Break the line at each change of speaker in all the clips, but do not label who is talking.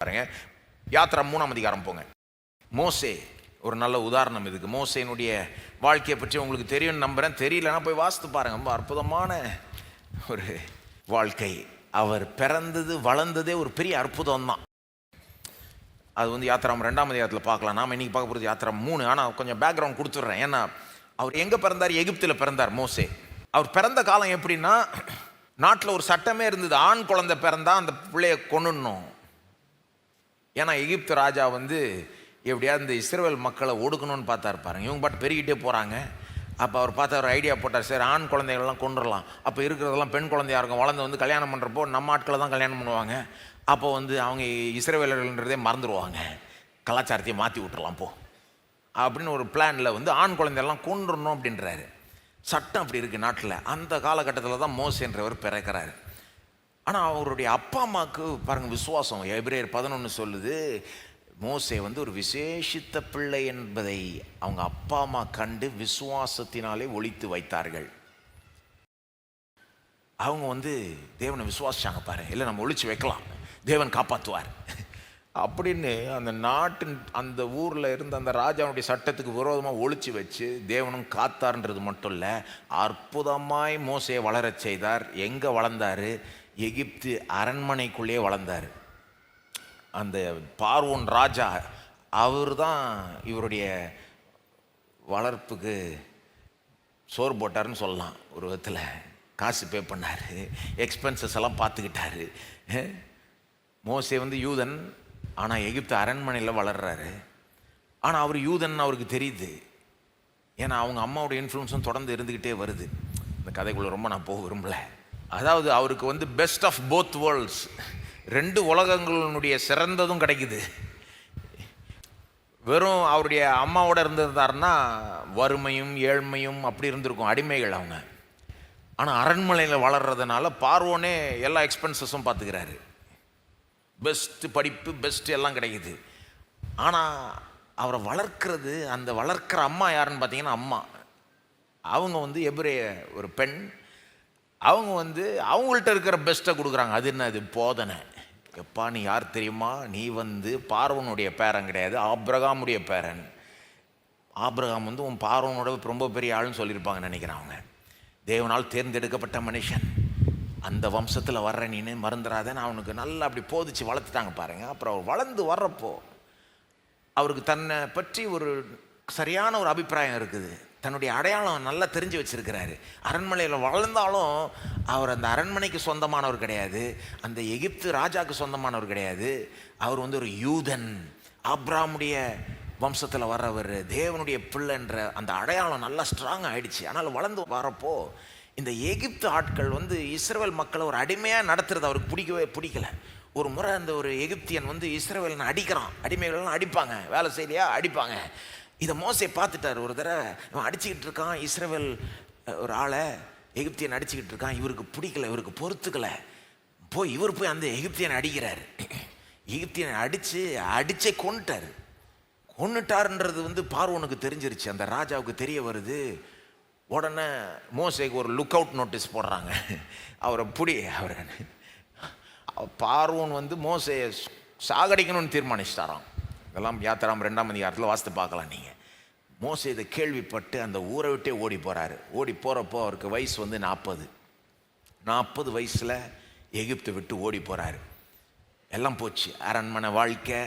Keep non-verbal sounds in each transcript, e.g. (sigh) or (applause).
பாருங்க. யாத்திரா மூணாம் அதிகாரம் போங்க. மோசே ஒரு நல்ல உதாரணம் இதுக்கு. மோசேனுடைய வாழ்க்கையை பற்றி உங்களுக்கு தெரியும்னு நம்புறேன். தெரியலன்னா போய் வாசித்து பாருங்க. ரொம்ப அற்புதமான ஒரு வாழ்க்கை. அவர் பிறந்தது வளர்ந்ததே ஒரு பெரிய அற்புதம் தான் அது வந்து யாத்திரம் ரெண்டாம் அதிகாரத்தில் பார்க்கலாம். நாம இன்னைக்கு பார்க்க போகிறது யாத்திரம் மூணு. ஆனால் கொஞ்சம் பேக்ரவுண்ட் கொடுத்துட்றேன். ஏன்னா அவர் எங்கே பிறந்தார்? எகிப்தில் பிறந்தார் மோசே. அவர் பிறந்த காலம் எப்படின்னா நாட்டில் ஒரு சட்டமே இருந்தது. ஆண் குழந்தை பிறந்தா அந்த பிள்ளைய கொண்டுடணும் ஏன்னா எகிப்து ராஜா வந்து எப்படியாவது இந்த இஸ்ரேல் மக்களை ஒடுக்கணும்னு பார்த்தாரு பாருங்க. இவங்க பாட்டு பெருகிட்டே போகிறாங்க அப்போ அவர் பார்த்து அவர் ஐடியா போட்டார். சரி ஆண் குழந்தைகள்லாம் கொண்டுடலாம் அப்போ இருக்கிறதெல்லாம் பெண் குழந்தையாக இருக்கும். வளர்ந்து வந்து கல்யாணம் பண்ணுறப்போ நம்ம ஆட்களை தான் கல்யாணம் பண்ணுவாங்க. அப்போ வந்து அவங்க இஸ்ரேவேலர்கள்ன்றதே மறந்துடுவாங்க கலாச்சாரத்தையே மாற்றி விட்டுறலாம் போ. அப்படின்னு ஒரு பிளானில் வந்து ஆண் குழந்தையெல்லாம் கொண்டுடணும் அப்படின்றாரு. சட்டம் அப்படி இருக்குது நாட்டில். அந்த காலகட்டத்தில் தான் மோசன்றவர் பிறக்கிறாரு. ஆனால் அவருடைய அப்பா அம்மாவுக்கு பாருங்கள் விசுவாசம். எபிரேயர் பதினொன்று சொல்லுது மோசே வந்து ஒரு விசேஷித்த பிள்ளை என்பதை அவங்க அப்பா அம்மா கண்டு விசுவாசத்தினாலே ஒழித்து வைத்தார்கள். அவங்க வந்து தேவனை விசுவாசிச்சாங்க பாரு. இல்லை நம்ம ஒழிச்சு வைக்கலாம். தேவன் காப்பாற்றுவார் அப்படின்னு அந்த நாட்டின் அந்த ஊரில் இருந்த அந்த ராஜாவுடைய சட்டத்துக்கு விரோதமாக ஒழிச்சு வச்சு தேவனும் காத்தார்ன்றது மட்டும் இல்லை அற்புதமாய் மோசையை வளரச் செய்தார். எங்கே வளர்ந்தார்? எகிப்து அரண்மனைக்குள்ளேயே வளர்ந்தார். அந்த பார்வோன் ராஜா அவர் தான் இவருடைய வளர்ப்புக்கு சோறு போட்டாருன்னு சொல்லலாம். ஒரு விதத்தில் காசு பே பண்ணார் எக்ஸ்பென்சஸ் எல்லாம் பார்த்துக்கிட்டாரு. மோசே வந்து யூதன் ஆனால் எகிப்து அரண்மனையில் வளர்கிறாரு ஆனால் அவர் யூதன் அவருக்கு தெரியுது. ஏன்னா அவங்க அம்மாவோட இன்ஃப்ளூன்ஸும் தொடர்ந்து இருந்துக்கிட்டே வருது. இந்த கதைக்குள்ளே ரொம்ப நான் போக விரும்பல. அதாவது அவருக்கு வந்து பெஸ்ட் ஆஃப் போத் வேர்ல்ட்ஸ் ரெண்டு உலகங்களுடைய சிறந்ததும் கிடைக்குது. வெறும் அவருடைய அம்மாவோட இருந்திருந்தாருன்னா வறுமையும் ஏழ்மையும் அப்படி இருந்திருக்கும் அடிமைகள் அவங்க. ஆனால் அரண்மனையில் வளர்றதுனால பார்வோனே எல்லா எக்ஸ்பென்சஸும் பார்த்துக்கிறாரு பெஸ்ட்டு படிப்பு பெஸ்ட்டு எல்லாம் கிடைக்குது. ஆனால் அவரை வளர்க்குறது அந்த வளர்க்குற அம்மா யாருன்னு பார்த்தீங்கன்னா அம்மா. அவங்க வந்து எபிரேய ஒரு பெண் அவங்க வந்து அவங்கள்ட்ட இருக்கிற பெஸ்ட்டை கொடுக்குறாங்க. அது என்ன? அது போதனை. எப்பா நீ யார் தெரியுமா? நீ வந்து பார்வனுடைய பேரன் கிடையாது ஆப்ரகாமுடைய பேரன். ஆப்ரகாம் வந்து உன் பார்வனோட ரொம்ப பெரிய ஆளுன்னு சொல்லியிருப்பாங்கன்னு நினைக்கிறேன் அவங்க. தேவனால் தேர்ந்தெடுக்கப்பட்ட மனுஷன். அந்த வம்சத்தில் வர்ற நீனு மறந்துடாதேன்னு அவனுக்கு நல்லா அப்படி போதிச்சு வளர்த்துட்டாங்க பாருங்க. அப்புறம் அவர் வளர்ந்து வர்றப்போ அவருக்கு தன்னை பற்றி ஒரு சரியான ஒரு அபிப்பிராயம் இருக்குது. தன்னுடைய அடையாளம் நல்லா தெரிஞ்சு வச்சுருக்கிறாரு. அரண்மனையில் வளர்ந்தாலும் அவர் அந்த அரண்மனைக்கு சொந்தமானவர் கிடையாது. அந்த எகிப்து ராஜாவுக்கு சொந்தமானவர் கிடையாது. அவர் வந்து ஒரு யூதன். ஆப்ராமுடைய வம்சத்தில் வர்றவர் தேவனுடைய பிள்ளைன்ற அந்த அடையாளம் நல்லா ஸ்ட்ராங் ஆகிடுச்சு ஆனால் வளர்ந்து வரப்போ இந்த எகிப்து ஆட்கள் வந்து இஸ்ரேல் மக்களை ஒரு அடிமையாக நடத்துறது அவருக்கு பிடிக்கவே பிடிக்கல. ஒரு முறை அந்த ஒரு எகிப்தியன் வந்து இஸ்ரேவேலனை அடிக்கிறான். அடிமைகள்லாம் அடிப்பாங்க. வேலை செய்யலையா? அடிப்பாங்க. இதை மோசை பார்த்துட்டார். ஒரு தடவை இவன் அடிச்சுக்கிட்டு இருக்கான் இஸ்ரேவேல் ஒரு ஆளை எகிப்தியன் அடிச்சுக்கிட்டு இருக்கான். இவருக்கு பிடிக்கல இவருக்கு பொறுத்துக்கல. போய் இவர் போய் அந்த எகிப்தியனை அடிக்கிறார். எகிப்தியனை அடித்து அடித்தே கொண்டுட்டார் கொண்டுட்டார்ன்றது வந்து பார்வனுக்கு தெரிஞ்சிருச்சு. அந்த ராஜாவுக்கு தெரிய வருது. உடனே மோசைக்கு ஒரு லுக் அவுட் நோட்டீஸ் போடுறாங்க. அவரை பிடி அவரை பார்வன் வந்து மோசையை சாகடிக்கணும்னு தீர்மானிச்சிட்டாராம். இதெல்லாம் யாத்திராம் ரெண்டாம் அதிகாரத்தில் வாசித்து பார்க்கலாம் நீங்கள் மோச இதை கேள்விப்பட்டு அந்த ஊரை விட்டே ஓடி போகிறாரு ஓடி போகிறப்போ அவருக்கு வயசு வந்து நாற்பது நாற்பது வயசில் எகிப்தை விட்டு ஓடி போகிறாரு எல்லாம் போச்சு. அரண்மனை வாழ்க்கை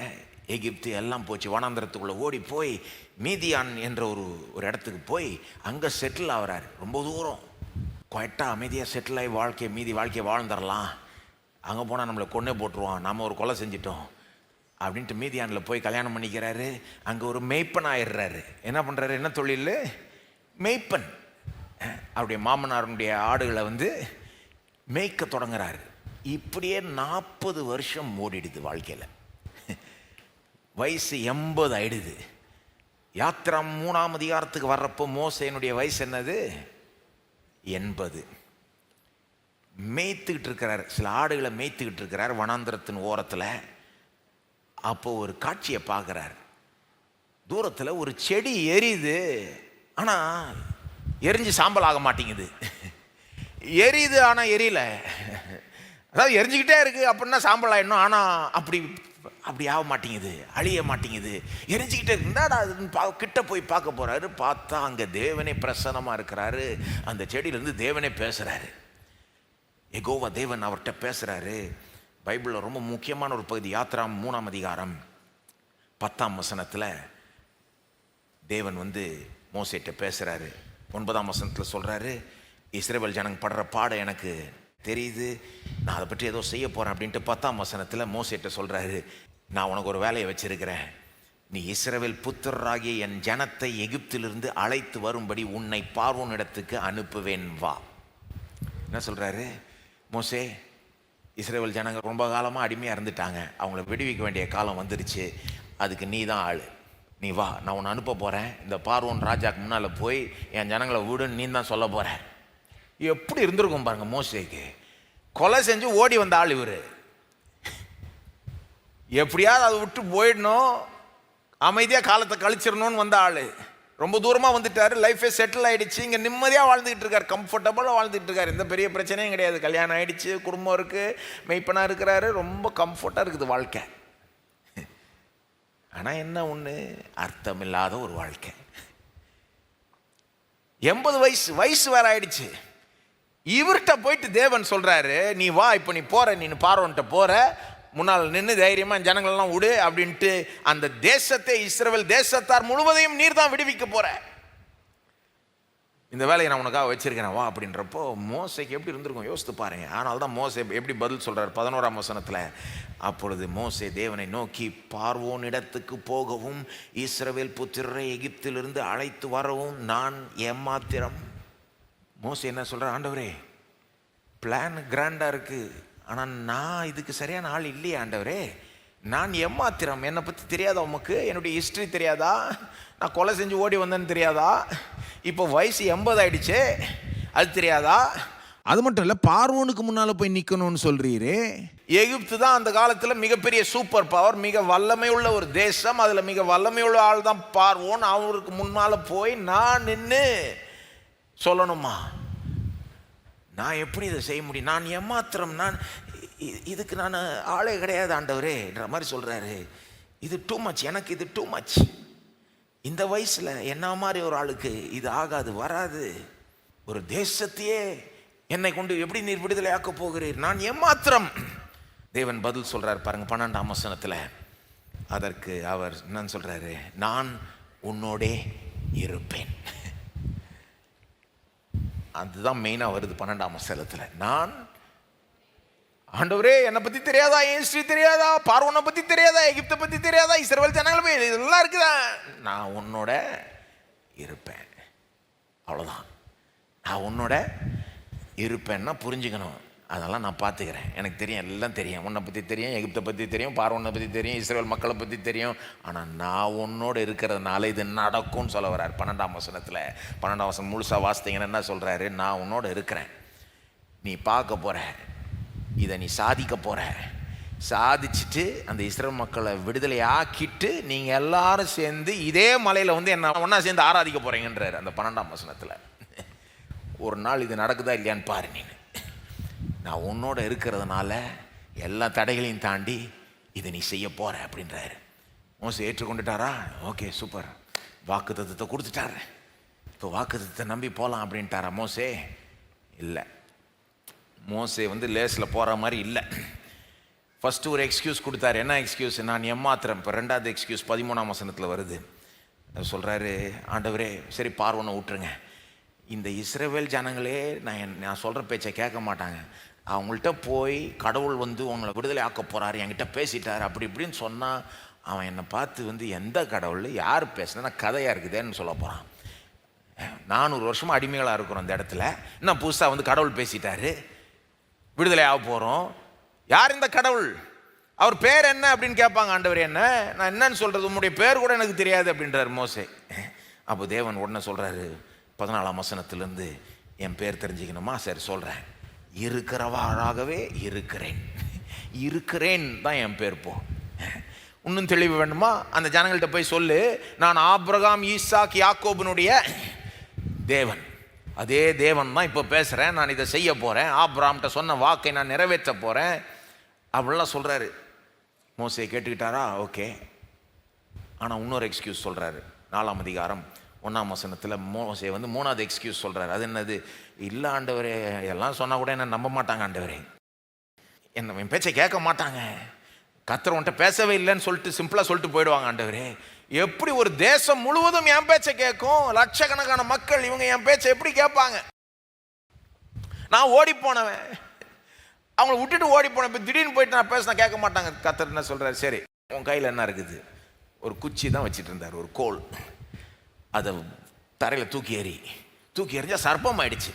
எகிப்து எல்லாம் போச்சு. வனாந்திரத்துக்குள்ளே ஓடி போய் மீதியான் என்ற ஒரு ஒரு இடத்துக்கு போய் அங்கே செட்டில் ஆகிறாரு. ரொம்ப தூரம். குவைட்டாக அமைதியாக செட்டில் ஆகி வாழ்க்கையை மீதி வாழ்க்கையை வாழ்ந்துடலாம். அங்கே போனால் நம்மளை கொன்னே போட்டுருவான். நாம் ஒரு கொலை செஞ்சிட்டோம். அப்படின்ட்டு மீதியானில் போய் கல்யாணம் பண்ணிக்கிறாரு. அங்கே ஒரு மெய்ப்பன் ஆயிடுறாரு. என்ன பண்ணுறாரு என்ன தொழில்? மெய்ப்பன். அவருடைய மாமனாருடைய ஆடுகளை வந்து மேய்க்க தொடங்குறாரு. இப்படியே நாற்பது வருஷம் ஓடிடுது வாழ்க்கையில். வயசு எண்பது ஆயிடுது. யாத்திரா மூணாம் அதிகாரத்துக்கு வர்றப்போ மோசையனுடைய வயசு என்னது? எண்பது. மேய்த்துக்கிட்டு இருக்கிறார். சில ஆடுகளை மேய்த்துக்கிட்டு இருக்கிறார் வனாந்திரத்தின் ஓரத்தில். அப்போ ஒரு காட்சியை பார்க்குறார். தூரத்தில் ஒரு செடி எரியுது. ஆனால் எரிஞ்சு சாம்பல் ஆக மாட்டேங்குது. எரியுது ஆனால் எரியல. அதாவது எரிஞ்சுக்கிட்டே இருக்குது அப்படின்னா சாம்பல் ஆகிடணும் ஆனால் அப்படி அப்படி ஆக மாட்டேங்குது. அழிய மாட்டேங்குது. எரிஞ்சுக்கிட்டே இருந்தாடா அதுன்னு பா கிட்ட போய் பார்க்க போகிறாரு பார்த்தா அங்கே தேவனே பிரசன்னமாக இருக்கிறாரு. அந்த செடியிலேருந்து தேவனே பேசுகிறாரு எகோவா தேவன் அவர்கிட்ட பேசுகிறாரு பைபிளில் ரொம்ப முக்கியமான ஒரு பகுதி யாத்ரா மூணாம் அதிகாரம் பத்தாம் வசனத்தில் தேவன் வந்து மோசேட்ட பேசுகிறாரு ஒன்பதாம் வசனத்தில் சொல்கிறாரு இஸ்ரேல் ஜனங்க படுற பாடம் எனக்கு தெரியுது நான் அதை பற்றி ஏதோ செய்ய போகிறேன் அப்படின்ட்டு பத்தாம் வசனத்தில் மோசேட்ட சொல்கிறாரு நான் உனக்கு ஒரு வேலையை வச்சிருக்கிறேன். நீ இஸ்ரவேல் புத்திரராகிய என் ஜனத்தை எகிப்திலிருந்து அழைத்து வரும்படி உன்னை பார்வோனிடத்துக்கு அனுப்புவேன் வா. என்ன சொல்கிறாரு மோசே இஸ்ரேல் ஜனங்க ரொம்ப காலமாக அடிமையாக இருந்துட்டாங்க. அவங்கள விடுவிக்க வேண்டிய காலம் வந்துருச்சு. அதுக்கு நீ தான் ஆள். நீ வா நான் உன்னை அனுப்ப போகிறேன் இந்த பார்வோன் ராஜாக்கு முன்னால் போய் என் ஜனங்களை விடுன்னு நீ தான் சொல்ல போகிறேன் எப்படி இருந்திருக்கும் பாருங்கள் மோசேக்கு. கொலை செஞ்சு ஓடி வந்த ஆள் இவர். எப்படியாவது அதை விட்டு போயிடணும். அமைதியாக காலத்தை கழிச்சிடணும்னு வந்த ஆள். ரொம்ப தூரமாக வந்துட்டார். லைஃபே செட்டில் ஆகிடுச்சு இங்கே நிம்மதியாக வாழ்ந்துகிட்டு இருக்கார். கம்ஃபர்டபுளாக வாழ்ந்துட்டு இருக்கார். எந்த பெரிய பிரச்சனையும் கிடையாது. கல்யாணம் ஆயிடுச்சு குடும்பம் இருக்குது மெய்ப்பனாக இருக்கிறாரு. ரொம்ப கம்ஃபர்ட்டாக இருக்குது வாழ்க்கை. (laughs) ஆனால் என்ன ஒன்று அர்த்தமில்லாத ஒரு வாழ்க்கை. எண்பது வயசு வயசு வேற ஆயிடுச்சு. இவர்கிட்ட போயிட்டு தேவன் சொல்கிறாரு நீ வா இப்போ நீ போகிற நீ பார்வன்ட்ட போகிற முன்னால் நின்று தைரியமாக ஜனங்களெல்லாம் விடு அப்படின்ட்டு அந்த தேசத்தை இஸ்ரவேல் தேசத்தார் முழுவதையும் நீர் தான் விடுவிக்க போற. இந்த வேலையை நான் உனக்காக வச்சிருக்கிறேன் வா அப்படின்றப்போ மோசைக்கு எப்படி இருந்திருக்கும்? யோசித்து பாருங்க ஆனால் தான் மோசை எப்படி பதில் சொல்கிறார் பதினோராம் வசனத்தில் அப்பொழுது மோசை தேவனை நோக்கி பார்வோன் இடத்துக்கு போகவும் இஸ்ரவேல் புத்திரரை எகிப்திலிருந்து அழைத்து வரவும் நான் ஏமாத்திரம். மோசை என்ன சொல்ற ஆண்டவரே பிளான் கிராண்டாக இருக்குது ஆனால் நான் இதுக்கு சரியான ஆள் இல்லையே ஆண்டவரே. நான் எம்மாத்திரம் என்னை பற்றி தெரியாதா உமக்கு? என்னுடைய ஹிஸ்ட்ரி தெரியாதா? நான் கொலை செஞ்சு ஓடி வந்தேன்னு தெரியாதா? இப்போ வயசு எண்பது ஆயிடுச்சு. அது தெரியாதா?
அது மட்டும் இல்ல பார்வோனுக்கு முன்னால போய் நிக்கணும்னு சொல்றீரு.
எகிப்து தான் அந்த காலத்தில் மிகப்பெரிய சூப்பர் பவர் மிக வல்லமை உள்ள ஒரு தேசம். அதில் மிக வல்லமை உள்ள ஆள் தான் பார்வோன். அவருக்கு முன்னால் போய் நான் நின்று சொல்லணுமா? நான் எப்படி இதை செய்ய முடியும்? நான் ஏமாத்திரம் நான் இதுக்கு நான் ஆளே கிடையாது ஆண்டவரேன்ற மாதிரி சொல்கிறாரு இது டூ மச் எனக்கு இது டூ மச் இந்த வயசில் என்ன மாதிரி ஒரு ஆளுக்கு இது ஆகாது வராது. ஒரு தேசத்தையே என்னை கொண்டு எப்படி நீர் விடுதலை ஆக்க போகிறீர்? நான் ஏமாத்திரம். தேவன் பதில் சொல்கிறார் பாருங்க பன்னெண்டாம் வசனத்தில். அதற்கு அவர் என்னன்னு சொல்கிறாரு நான் உன்னோடே இருப்பேன். அதுதான் மெயினாக வருது பன்னெண்டாம் வசனத்தில். நான் ஆண்டவரே என்னை பற்றி தெரியாதா? என் ஹிஸ்ட்ரி தெரியாதா? பார்வனை பற்றி தெரியாதா? எகிப்தை பற்றி தெரியாதா? இஸ்ரேல் ஜனங்களை போய் இதெல்லாம் இருக்குதா? நான் உன்னோட இருப்பேன். அவ்வளோதான் நான் உன்னோட இருப்பேன்னா புரிஞ்சுக்கணும். அதெல்லாம் நான் பார்த்துக்கிறேன். எனக்கு தெரியும் எல்லாம் தெரியும். உன்னை பற்றி தெரியும் எகிப்தை பற்றி தெரியும் பார்வனை பற்றி தெரியும் இஸ்ரேல் மக்களை பற்றி தெரியும். ஆனால் நான் உன்னோடு இருக்கிறதுனால இது நடக்கும்னு சொல்ல வர்றார். பன்னெண்டாம் வசனத்தில் பன்னெண்டாம் வசனம் முழுசாக வாசித்தீங்கன்னா என்ன சொல்கிறாரு நான் உன்னோட இருக்கிறேன். நீ பார்க்க போகிற இதை நீ சாதிக்க போகிற சாதிச்சுட்டு அந்த இஸ்ரேல் மக்களை விடுதலை ஆக்கிட்டு நீங்கள் எல்லாரும் சேர்ந்து இதே மலையில் வந்து என்ன ஒன்றா சேர்ந்து ஆராதிக்க போகிறீங்கன்றார் அந்த பன்னெண்டாம் வசனத்தில். ஒரு நாள் இது நடக்குதா இல்லையான்னு பாரு நீங்கள் நான் உன்னோட இருக்கிறதுனால எல்லா தடைகளையும் தாண்டி இதை நீ செய்ய போகிற அப்படின்றாரு. மோசம் ஏற்றுக்கொண்டுட்டாரா? Okay super. வாக்கு தத்துவத்தை கொடுத்துட்டாரு. இப்போ வாக்கு தத்துவத்தை நம்பி போகலாம் அப்படின்ட்டாரா மோசே? இல்லை. மோசே வந்து லேஸில் போகிற மாதிரி இல்லை. ஃபஸ்ட்டு ஒரு எக்ஸ்கியூஸ் கொடுத்தாரு. என்ன எக்ஸ்கியூஸ் நான் ஏமாத்துறேன் இப்போ ரெண்டாவது எக்ஸ்கியூஸ் பதிமூணாம் வசனத்தில் வருது. சொல்கிறாரு ஆண்டவரே சரி பார்வனை விட்டுருங்க இந்த இஸ்ரேவேல் ஜனங்களே நான் என்- நான் சொல்கிற பேச்சை கேட்க மாட்டாங்க. அவங்கள்ட்ட போய் கடவுள் வந்து உங்களை விடுதலை ஆக்க போகிறாரு என்கிட்ட பேசிட்டார் அப்படி இப்படின்னு சொன்னால் அவன் என்னை பார்த்து வந்து எந்த கடவுள் யார் பேசுனா கதையாக இருக்குதேன்னு சொல்ல போகிறான் நானூறு வருஷமாக அடிமைகளாக இருக்கிறோம் அந்த இடத்துல. இன்னும் புதுசாக வந்து கடவுள் பேசிட்டாரு. விடுதலை ஆக போகிறோம் யார் இந்த கடவுள்? அவர் பேர் என்ன? அப்படின்னு கேட்பாங்க ஆண்டவர் என்ன? நான் என்னன்னு சொல்கிறது உன்னுடைய பேர் கூட எனக்கு தெரியாது அப்படின்றார் மோசே. அப்போ தேவன் உடனே சொல்கிறாரு பதினாலாம் வசனத்துலேருந்து என் பேர் தெரிஞ்சுக்கணுமா? சரி சொல்கிறேன் இருக்கிறவாறாகவே இருக்கிறேன். இருக்கிறேன் தான் என் பேர் போ. இன்னும் தெளிவு வேணுமா? அந்த ஜனங்கள்கிட்ட போய் சொல்லு. நான் ஆப்ரகாம் ஈசாக் யாக்கோபனுடைய தேவன். அதே தேவன் தான் இப்போ பேசுகிறேன் நான் இதை செய்ய போகிறேன் ஆப்ராம்கிட்ட சொன்ன வாக்கை நான் நிறைவேற்ற போகிறேன் அப்படிலாம் சொல்கிறாரு மோசையை கேட்டுக்கிட்டாரா? ஓகே. ஆனால் இன்னொரு எக்ஸ்கியூஸ் சொல்கிறாரு நாலாம் அதிகாரம் ஒன்றாம் வசனத்தில் மோசை வந்து மூணாவது எக்ஸ்கியூஸ் சொல்கிறார் அது என்னது? இல்லை ஆண்டவரே எல்லாம் சொன்னால் கூட என்ன நம்ப மாட்டாங்க ஆண்டவரே. என்ன என் பேச்சை கேட்க மாட்டாங்க. கத்தர் உன்ட்ட பேசவே இல்லைன்னு சொல்லிட்டு சிம்பிளாக சொல்லிட்டு போயிடுவாங்க ஆண்டவரே. எப்படி ஒரு தேசம் முழுவதும் என் பேச்சை கேட்கும்? லட்சக்கணக்கான மக்கள் இவங்க என் பேச்சை எப்படி கேட்பாங்க? நான் ஓடி போனவன். அவங்கள விட்டுட்டு ஓடி போனேன் இப்போ திடீர்னு போயிட்டு நான் பேசினா கேட்க மாட்டாங்க. கத்தர் என்ன சொல்கிறாரு சரி உன் கையில் என்ன இருக்குது? ஒரு குச்சி தான் வச்சுட்டு இருந்தார். ஒரு கோல். அதை தரையில் தூக்கி எறி. தூக்கி எறிஞ்சா சர்ப்பம் ஆயிடுச்சு.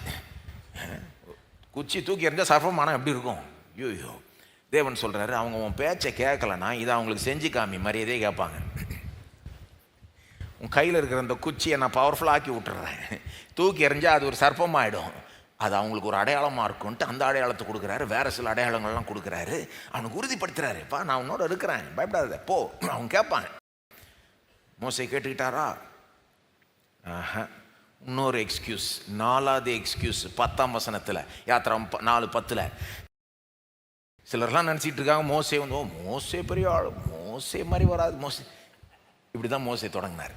குச்சி தூக்கி எறிஞ்சால் சர்ப்பம் ஆனால் எப்படி இருக்கும்? ஐயோ. தேவன் சொல்கிறாரு அவங்க உன் பேச்சை கேட்கலன்னா இதை அவங்களுக்கு செஞ்சு காமி மரியாதையே கேட்பாங்க. உன் கையில் இருக்கிற அந்த குச்சியை நான் பவர்ஃபுல்லாக ஆக்கி விட்டுறேன். தூக்கி எறிஞ்சா அது ஒரு சர்ப்பமாயிடும் அது அவங்களுக்கு ஒரு அடையாளமாக இருக்கும்ன்ட்டு அந்த அடையாளத்தை கொடுக்குறாரு. வேறு சில அடையாளங்கள்லாம் கொடுக்குறாரு. அவனுக்கு உறுதிப்படுத்துகிறாரு இப்போ நான் உன்னோட இருக்கிறேன். பயப்படாத. போ. (clears throat) அவன் கேட்பான். மோசை கேட்டுக்கிட்டாரா? இன்னொரு எக்ஸ்கியூஸ் நாலாவது எக்ஸ்கியூஸ் பத்தாம் வசனத்தில் யாத்திரம் ப- நாலு பத்தில். சிலர்லாம் நினச்சிட்டு இருக்காங்க மோசே வந்து ஓ மோசே பெரிய ஆள் மோசே மாதிரி வராது மோசே. இப்படி தான் மோசே தொடங்கினார்.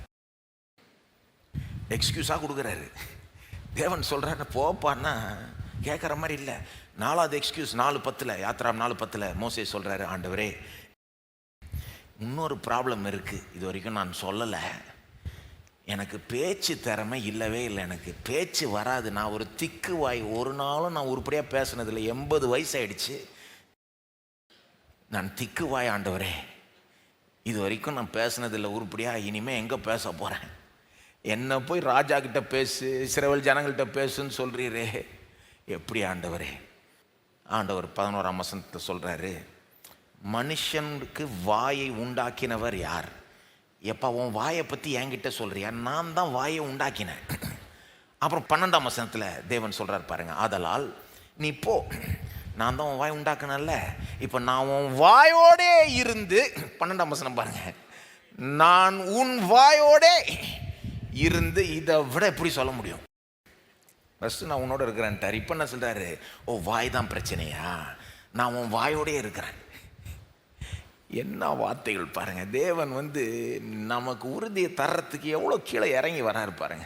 எக்ஸ்கியூஸாக கொடுக்குறாரு. தேவன் சொல்கிறாரு போப்பான்னா கேட்குற மாதிரி இல்லை. நாலாவது எக்ஸ்கியூஸ் நாலு பத்தில் யாத்திராம் நாலு பத்தில் மோசே சொல்கிறாரு ஆண்டவரே இன்னொரு ப்ராப்ளம் இருக்குது இது வரைக்கும் நான் சொல்லலை. எனக்கு பேச்சு திறமை இல்லவே இல்லை. எனக்கு பேச்சு வராது. நான் ஒரு திக்கு வாய் ஒரு நாளும் நான் உருப்படியாக பேசுனதில்லை. எண்பது வயசு ஆயிடுச்சு நான் திக்கு வாய் ஆண்டவரே இது வரைக்கும் நான் பேசுனதில்லை. உருப்படியாக இனிமேல் எங்கே பேச போகிறேன் என்ன போய் ராஜா கிட்ட பேசு சிறவல் ஜனங்கள்கிட்ட பேசுன்னு சொல்கிறீரே எப்படி ஆண்டவரே? ஆண்டவர் பதினோராம் வசனத்தை சொல்கிறாரு மனுஷனுக்கு வாயை உண்டாக்கினவர் யார்? எப்போ உன் வாயை பற்றி என்கிட்ட சொல்கிறியா நான் தான் வாயை உண்டாக்கினேன். அப்புறம் பன்னெண்டாம் வசனத்தில் தேவன் சொல்கிறார் பாருங்க ஆதலால் நீ போ. நான் தான் உன் வாய் உண்டாக்கினல்ல இப்போ நான் உன் வாயோடே இருந்து பன்னெண்டாம் வசனம் பாருங்க நான் உன் வாயோடே இருந்து இதை விட எப்படி சொல்ல முடியும்? ஃபஸ்ட்டு நான் உன்னோட இருக்கிறேன்ட்டார். இப்போ என்ன சொல்கிறாரு ஓ வாய் தான் பிரச்சனையா? நான் உன் வாயோடே இருக்கிறேன். என்ன வார்த்தைகள் பாருங்கள் தேவன் வந்து நமக்கு உறுதியை தர்றதுக்கு எவ்வளோ கீழே இறங்கி வராரு பாருங்க.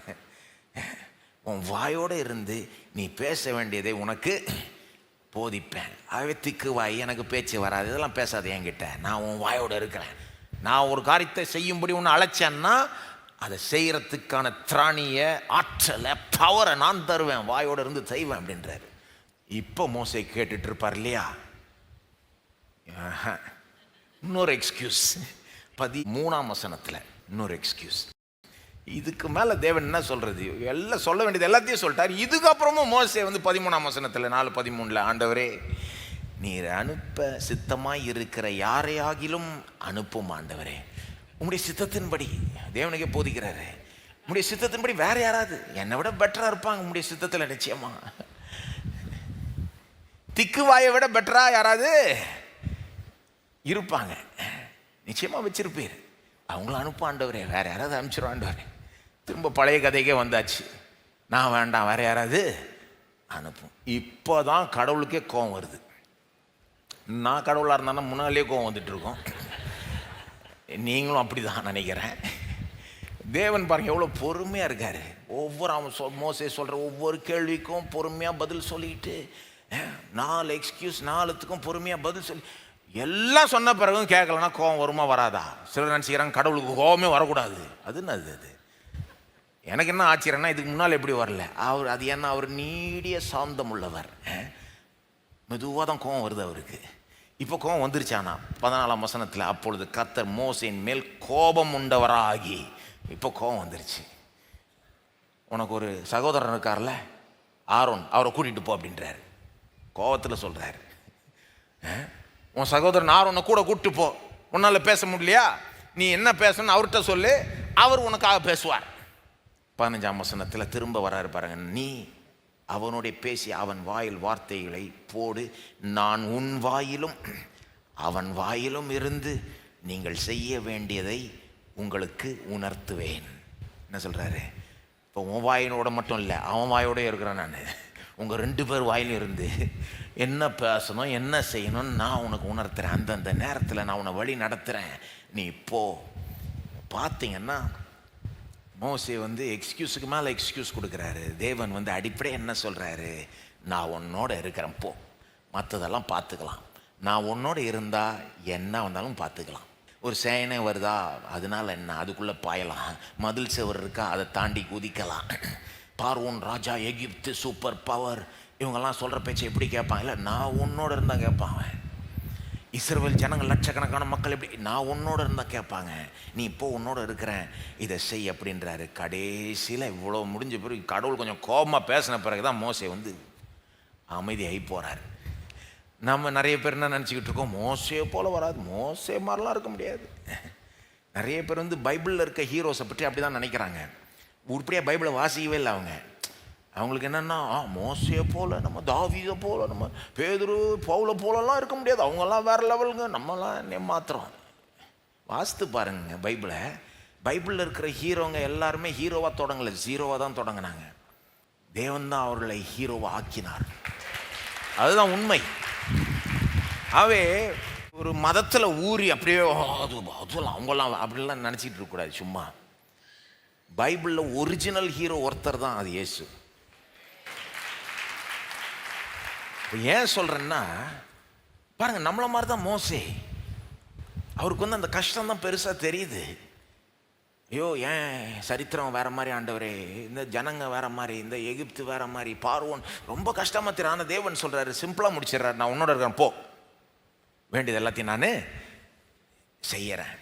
உன் வாயோடு இருந்து நீ பேச வேண்டியதை உனக்கு போதிப்பேன். அவத்திக்கு வாய் எனக்கு பேச்சு வராது. இதெல்லாம் பேசாது என்கிட்ட. நான் உன் வாயோடு இருக்கிறேன். நான் ஒரு காரியத்தை செய்யும்படி ஒன்று அழைச்சேன்னா அதை செய்கிறதுக்கான திராணியை ஆற்றலை பவரை நான் தருவேன். வாயோடு இருந்து செய்வேன் அப்படின்றாரு. இப்போ மோசை கேட்டுட்ருப்பார் இல்லையா? இன்னொரு எக்ஸ்கியூஸ் பதி மூணாம் வசனத்தில் இன்னொரு எக்ஸ்கியூஸ் இதுக்கு மேலே தேவன் என்ன சொல்கிறது எல்லாம் சொல்ல வேண்டியது எல்லாத்தையும் சொல்லிட்டார். இதுக்கப்புறமும் மோசே வந்து பதிமூணாம் வசனத்தில் நாலு பதிமூணில் ஆண்டவரே நீர் அனுப்ப சித்தமாக இருக்கிற யாரையாகிலும் அனுப்பும் ஆண்டவரே. உங்களுடைய சித்தத்தின்படி தேவனுக்கே போதிக்கிறாரு. உங்களுடைய சித்தத்தின்படி வேற யாராவது என்னை விட பெட்டராக இருப்பாங்க உங்களுடைய சித்தத்தில் நிச்சயமா. திக்குவாயை விட பெட்டரா யாராவது இருப்பாங்க. நிச்சயமாக வச்சிருப்பீர். அவங்கள அனுப்பாண்டவரே வேறு யாராவது அனுப்பிச்சிருவாண்டவரே திரும்ப பழைய கதைக்கே வந்தாச்சு. நான் வேண்டாம் வேறு யாராவது அனுப்பும். இப்போதான் கடவுளுக்கே கோவம் வருது. நான் கடவுளாக இருந்தானா முன்னாலேயே கோவம் வந்துட்டுருக்கோம் நீங்களும் அப்படி தான் நினைக்கிறேன். தேவன் பாருங்க எவ்வளோ பொறுமையாக இருக்கார். ஒவ்வொரு அவன் சொல் மோசே சொல்கிற ஒவ்வொரு கேள்விக்கும் பொறுமையாக பதில் சொல்லிட்டு நாலு எக்ஸ்கியூஸ் நாலுத்துக்கும் பொறுமையாக பதில் சொல்லி எல்லாம் சொன்ன பிறகும் கேட்கலன்னா கோவம் வருமா வராதா? சிலர் நினச்சிக்கிறாங்க கடவுளுக்கு கோவமே வரக்கூடாது. அது என்னது அது? எனக்கு என்ன ஆச்சரியம்னா இதுக்கு முன்னால் எப்படி வரல? அவர் அது என்ன அவர் நீடிய சாந்தம் உள்ளவர். மெதுவாக தான் கோவம் வருது அவருக்கு. இப்போ கோபம் வந்துருச்சானா? பதினாலாம் வசனத்தில் அப்பொழுது கத்தர் மோசையின் மேல் கோபம் உண்டவராகி. இப்போ கோபம் வந்துருச்சு. உனக்கு ஒரு சகோதரன் இருக்கார்ல? ஆரோன் அவரை கூட்டிகிட்டு போ அப்படின்றாரு. கோபத்தில் சொல்கிறாரு உன் சகோதரன் ஆரோனை கூட கூட்டு போ. உன்னால் பேச முடியலையா? நீ என்ன பேசணும்னு அவர்கிட்ட சொல்லு அவர் உனக்காக பேசுவார். பதினஞ்சாம் வசனத்தில் திரும்ப வராரு பாருங்க. நீ அவனுடைய பேசி அவன் வாயில் வார்த்தைகளை போடு. நான் உன் வாயிலும் அவன் வாயிலும் இருந்து நீங்கள் செய்ய வேண்டியதை உங்களுக்கு உணர்த்துவேன். என்ன சொல்கிறாரு இப்போ உன் வாயினோட மட்டும் இல்லை அவன் வாயோட இருக்கிறேன் நான். உங்கள் ரெண்டு பேர் வாயிலிருந்து இருந்து என்ன பேசணும் என்ன செய்யணும்னு நான் உனக்கு உணர்த்துறேன். அந்தந்த நேரத்தில் நான் உன்னை வழி நடத்துகிறேன் நீ போ. பார்த்தீங்கன்னா மோசே வந்து எக்ஸ்கியூஸுக்கு மேலே எக்ஸ்கியூஸ் கொடுக்குறாரு. தேவன் வந்து அடிப்படை என்ன சொல்கிறாரு நான் உன்னோட இருக்கிறேன். போ. மற்றதெல்லாம் பார்த்துக்கலாம் நான் உன்னோட இருந்தால் என்ன வந்தாலும் பார்த்துக்கலாம் ஒரு சேனை வருதா? அதனால என்ன? அதுக்குள்ளே பாயலாம். மதில் செவர் இருக்கா? அதை தாண்டி குதிக்கலாம். பார்வோன் ராஜா எகிப்து சூப்பர் பவர் இவங்கெல்லாம் சொல்கிற பேச்சை எப்படி கேட்பான்? இல்லை நான் உன்னோட இருந்தால் கேட்பான் இஸ்ரேல் ஜனங்கள் லட்சக்கணக்கான மக்கள் எப்படி நான் உன்னோட இருந்தால் கேட்பாங்க. நீ இப்போ உன்னோட இருக்கிறேன். இதை செய் அப்படின்றாரு. கடைசியில் இவ்வளோ முடிஞ்ச பிறகு கடவுள் கொஞ்சம் கோபமாக பேசின பிறகு தான் மோசை வந்து அமைதியாகி போகிறார் நம்ம நிறைய பேர் என்ன நினச்சிக்கிட்டு இருக்கோம்? மோசே போல் வராது. மோசே மாதிரிலாம் இருக்க முடியாது. நிறைய பேர் வந்து பைபிளில் இருக்க ஹீரோஸை பற்றி அப்படி தான் நினைக்கிறாங்க. உருப்படியாக பைபிளை வாசிக்கவே இல்லை அவங்க. அவங்களுக்கு என்னென்னா ஆ மோசையை போல் நம்ம தாவீதை போல் நம்ம பேதுரு பவுலை போலலாம் இருக்க முடியாது. அவங்கெல்லாம் வேறு லெவலுங்க. நம்மலாம் ஏமாத்துறோம் வாசித்து பாருங்க பைபிளை. பைபிளில் இருக்கிற ஹீரோங்க எல்லாருமே ஹீரோவாக தொடங்கலை. ஜீரோவாக தான் தொடங்கினாங்க. தேவன் தான் அவர்களை ஹீரோவாக ஆக்கினார். அதுதான் உண்மை. ஆகவே ஒரு மதத்தில் ஊறி அப்படியே அது அதுலாம் அவங்கெல்லாம் அப்படிலாம் நினச்சிட்டு இருக்கக்கூடாது சும்மா. பைபிளில் ஒரிஜினல் ஹீரோ ஒருத்தர் தான் அது இயேசு. ஏன் சொல்கிறேன்னா பாருங்க நம்மளை மாதிரி தான் மோசே. அவருக்கு வந்து அந்த கஷ்டம் தான் பெருசாக தெரியுது. ஐயோ ஏன் சரித்திரம் வேற மாதிரி ஆண்டவரே இந்த ஜனங்க வேற மாதிரி இந்த எகிப்து வேற மாதிரி பார்வோன் ரொம்ப கஷ்டமாக தெரியும் ஆனால் தேவன் சொல்கிறாரு சிம்பிளாக முடிச்சிடுறாரு. நான் உன்னோட இருக்கிறேன் போ. வேண்டியது எல்லாத்தையும் நான் செய்கிறேன்